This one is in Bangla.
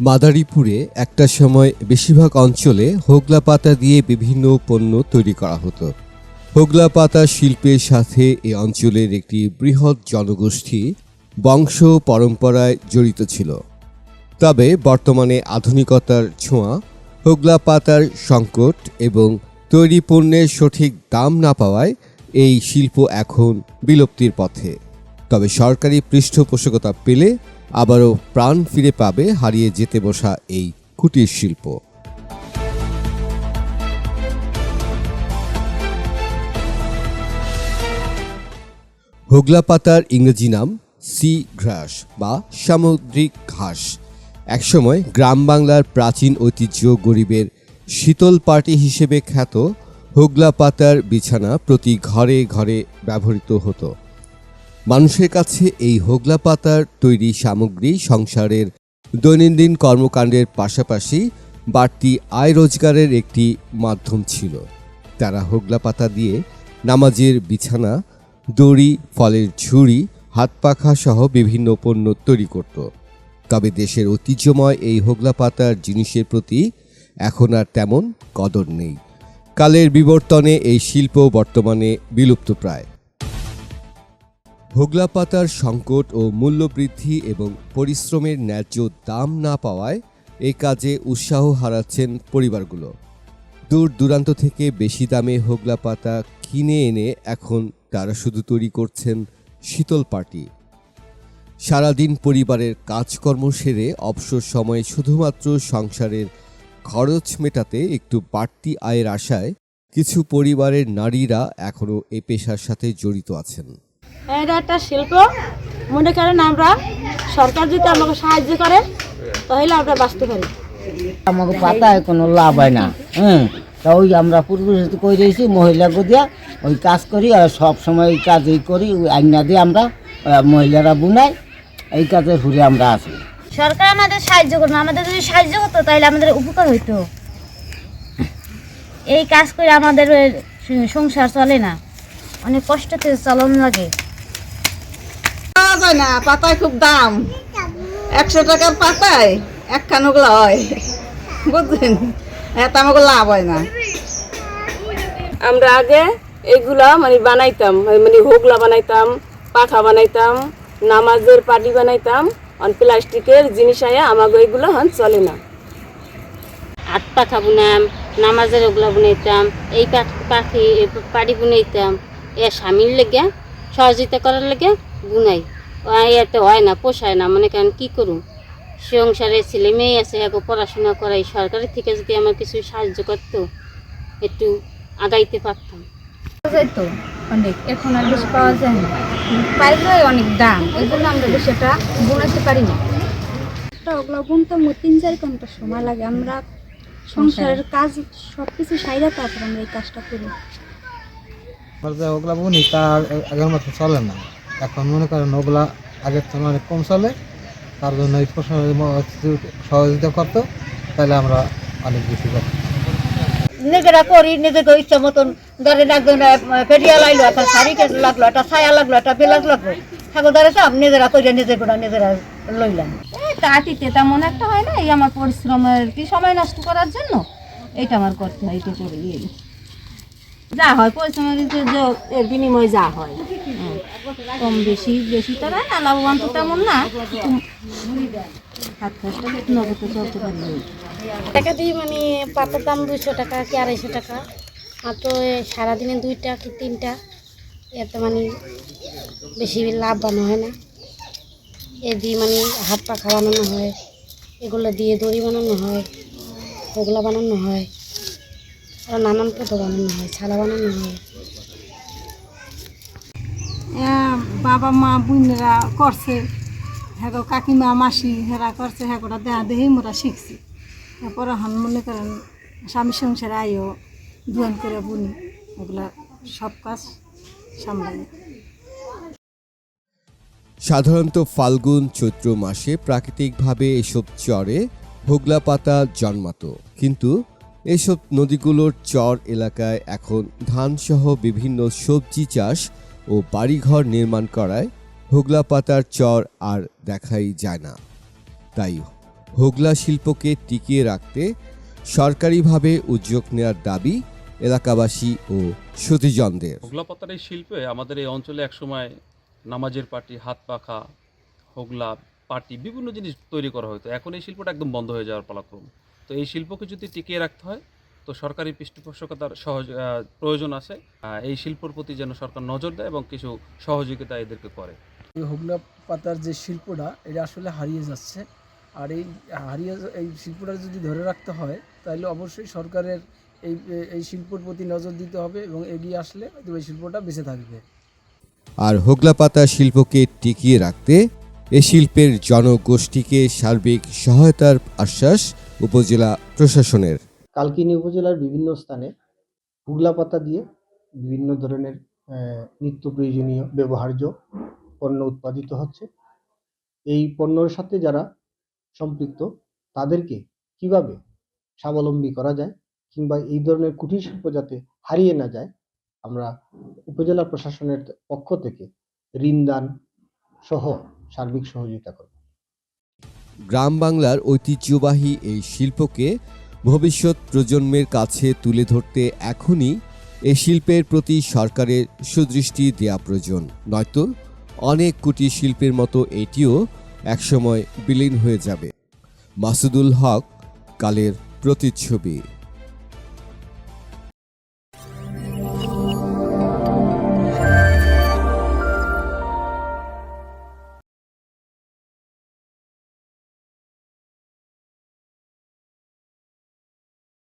মাদারীপুরে একটা সময় বেশিরভাগ অঞ্চলে হোগলা পাতা দিয়ে বিভিন্ন পণ্য তৈরি করা হতো। হোগলা পাতা শিল্পের সাথে এই অঞ্চলের একটি বৃহৎ জনগোষ্ঠী বংশ পরম্পরায় জড়িত ছিল। তবে বর্তমানে আধুনিকতার ছোঁয়া, হোগলা পাতার সংকট এবং তৈরি পণ্যের সঠিক দাম না পাওয়ায় এই শিল্প এখন বিলুপ্তির পথে। তবে সরকারি পৃষ্ঠপোষকতা পেলে আবারও প্রাণ ফিরে পাবে হারিয়ে যেতে বসা এই কুটির শিল্প। হোগলা পাতার ইংরেজি নাম সি ঘ্রাস বা সামুদ্রিক ঘাস। একসময় গ্রাম বাংলার প্রাচীন ঐতিহ্য গরিবের শীতল পার্টি হিসেবে খ্যাত হোগলা পাতার বিছানা প্রতি ঘরে ঘরে ব্যবহৃত হতো। মানুষের কাছে এই হোগলা পাতার তৈরি সামগ্রী সংসারের দৈনন্দিন কর্মকাণ্ডের পাশাপাশি বাড়তি আয় রোজগারের একটি মাধ্যম ছিল। তারা হোগলা পাতা দিয়ে নামাজের বিছানা, দড়ি, ফলের ঝুড়ি, হাত পাখা সহ বিভিন্ন পণ্য তৈরি করত। তবে দেশের ঐতিহ্যময় এই হোগলা পাতার জিনিসের প্রতি এখন আর তেমন কদর নেই। কালের বিবর্তনে এই শিল্প বর্তমানে বিলুপ্তপ্রায়। হোগলা পাতার সংকট ও মূল্যবৃদ্ধি এবং পরিশ্রমের ন্যায্য দাম না পাওয়ায় এই কাজে উৎসাহ হারাচ্ছেন পরিবারগুলো। দূর দূরান্ত থেকে বেশি দামে হোগলা পাতা কিনে এনে এখন তারা শুধু তৈরি করছেন শীতল পার্টি সারাদিন পরিবারের কাজকর্ম সেরে অবসর সময়ে শুধুমাত্র সংসারের খরচ মেটাতে একটু বাড়তি আয়ের আশায় কিছু পরিবারের নারীরা এখনও এ পেশার সাথে জড়িত আছেন। এটা একটা শিল্প মনে করেন আমরা সরকার যদি আমাকে সাহায্য করে তাহলে আমরা বাঁচতে পারি। আমাকে পাতায় কোনো লাভ হয় না হ্যাঁ? তা ওই আমরা পূর্ব কই রয়েছি মহিলা দিয়া ওই কাজ করি আর সব সময় এই কাজই করি ওই আইনা দিয়ে আমরা মহিলারা বুনাই এই কাজের ঘুরে আমরা আছি সরকার আমাদের সাহায্য করবে আমাদের যদি সাহায্য করতো তাহলে আমাদের উপকার হইতো। এই কাজ করে আমাদের সংসার চলে না। অনেক কষ্টতে চালান লাগে। পাওয়া যায় না, পাতায় খুব দাম। একশো টাকার পাতায় একখান ওগুলো হয়। বুঝলেন? এত আমাকে লাভ হয় না। আমরা আগে এইগুলা মানে বানাইতাম মানে হোগলা বানাইতাম, পাখা বানাইতাম, নামাজের পাটি বানাইতাম প্লাস্টিকের জিনিস আয়া আমাকে এইগুলো হন চলে না। হাত পাখা বুনাম নামাজের ওগুলা বুনাইতাম, এই পাখ- পাড়ি বুনাইতাম। এ স্বামীর লেগে, সহযোগিতা করার লেগে বুনাই। এতে হয় না পোষায় না। মনে করেন কী করুম? সংসারে ছেলে মেয়ে আছে এখন পড়াশোনা করাই। সরকারের থেকে যদি আমার কিছু সাহায্য করতো একটু আগাইতে পারতাম। যাইতো অনেক। এখন আর বেশি পাওয়া যায় না। পাইলে অনেক দাম। এই জন্য আমরা বেশি এটা বোনাতে পারি না। ওগুলো বুনতে তিন চার ঘণ্টা সময় লাগে। আমরা সংসারের কাজ সব কিছু সাইরা তারপর আমরা এই কাজটা করি। বলতে ওগুলা বুনি তার আগের মতো চলে না। এখন মনে করেন ওগুলা আগের অনেক কম চলে তার জন্য এই প্রশ্নের সহযোগিতা করতো তাহলে আমরা অনেক বেশি করতাম। নিজেরা করি নিজেকে ইচ্ছা মতন। ধরেন একজন ফেরিয়া লাইলো একটা শাড়ি কেটে লাগল একটা ছায়া লাগল একটা বেলাজ লাগল। ঠাকুর ধরে সব নিজেরা করে নিজের করে নিজেরা লইলাম। কাটিতে তেমন একটা হয় না এই আমার পরিশ্রমের কি সময় নষ্ট করার জন্য? এটা আমার করতে হয় এটা করি। যা হয়, পরিশ্রমের যে এর বিনিময়ে যা হয়। কম বেশি বেশি তো না, লাভবান তো তেমন না। টাকা দিয়ে মানে পাতার দাম দুইশো টাকা কি আড়াইশো টাকা? মাত্র সারাদিনে দুইটা কি তিনটা? এতে মানে বেশি লাভবান হয় না। এ দিয়ে মানে হাত পাখা বানানো হয়, এগুলো দিয়ে দড়ি বানানো হয়, ওগুলো বানানো হয়। আরও নানান পদ বানানো হয় ছালা বানানো হয়। বাবা মা বোনেরা করছে। হ্যাঁ কাকিমা মাসি হেরা করছে হ্যাঁ ওটা দেহা দেহেই মোরা শিখছি। তারপরে হন মনে করেন স্বামী সংসার আইও দুয়ান করে বুনি ওগুলা সব কাজ সামলাই সাধারণত ফাল্গুন চৈত্র মাসে প্রাকৃতিকভাবে এসব চরে ভোগলা পাতা জন্মাত। কিন্তু এসব নদীগুলোর চর এলাকায় এখন ধানসহ বিভিন্ন সবজি চাষ ও বাড়িঘর নির্মাণ করায় হোগলা পাতার চর আর দেখাই যায় না। তাই হোগলা শিল্পকে টিকিয়ে রাখতে সরকারিভাবে উদ্যোগ নেওয়ার দাবি এলাকাবাসী ও সুধীজনদের হোগলা পাতার এই শিল্পে আমাদের এই অঞ্চলে একসময় নামাজের পাটি, হাত পাখা, হোগলা পাটি, বিভিন্ন জিনিস তৈরি করা হতো। এখন এই শিল্পটা একদম বন্ধ হয়ে যাওয়ার পালাক্রম। তো এই শিল্পকে যদি টিকিয়ে রাখতে হয় তো সরকারি পৃষ্ঠপোষকতার সহজ প্রয়োজন আছে। এই শিল্পর প্রতি যেন সরকার নজর দেয় এবং কিছু সহযোগিতা এদেরকে করে। এই হোগলা পাতার যে শিল্পটা এটা আসলে হারিয়ে যাচ্ছে। আর এই হারিয়ে এই শিল্পটা যদি ধরে রাখতে হয় তাহলে অবশ্যই সরকারের এই এই শিল্পর প্রতি নজর দিতে হবে এবং এগিয়ে আসলে হয়তো এই শিল্পটা বেঁচে থাকবে। আর হোগলা পাতা শিল্পকে টিকিয়ে রাখতে এ শিল্পের জনগোষ্ঠীকে সার্বিক সহায়তার আশ্বাস উপজেলা প্রশাসনের। কালকিনি উপজেলার বিভিন্ন স্থানে হুগলা পাতা দিয়ে বিভিন্ন ধরনের নিত্য প্রয়োজনীয় ব্যবহার্য পণ্য উৎপাদিত হচ্ছে। এই পণ্যর সাথে যারা সম্পৃক্ত, তাদেরকে কীভাবে স্বাবলম্বী করা যায় কিংবা এই ধরনের কুটির শিল্প যাতে হারিয়ে না যায়, আমরা উপজেলা প্রশাসনের পক্ষ থেকে ঋণদান সহ সার্বিক সহযোগিতা করব। গ্রাম বাংলার ঐতিহ্যবাহী এই শিল্পকে ভবিষ্যৎ প্রজন্মের কাছে তুলে ধরতে এখনই এ শিল্পের প্রতি সরকারের সুদৃষ্টি দেয়া প্রয়োজন। নয়তো অনেক কুটির শিল্পের মতো এটিও একসময় বিলীন হয়ে যাবে। মাসুদুল হক, কালের প্রতিচ্ছবি।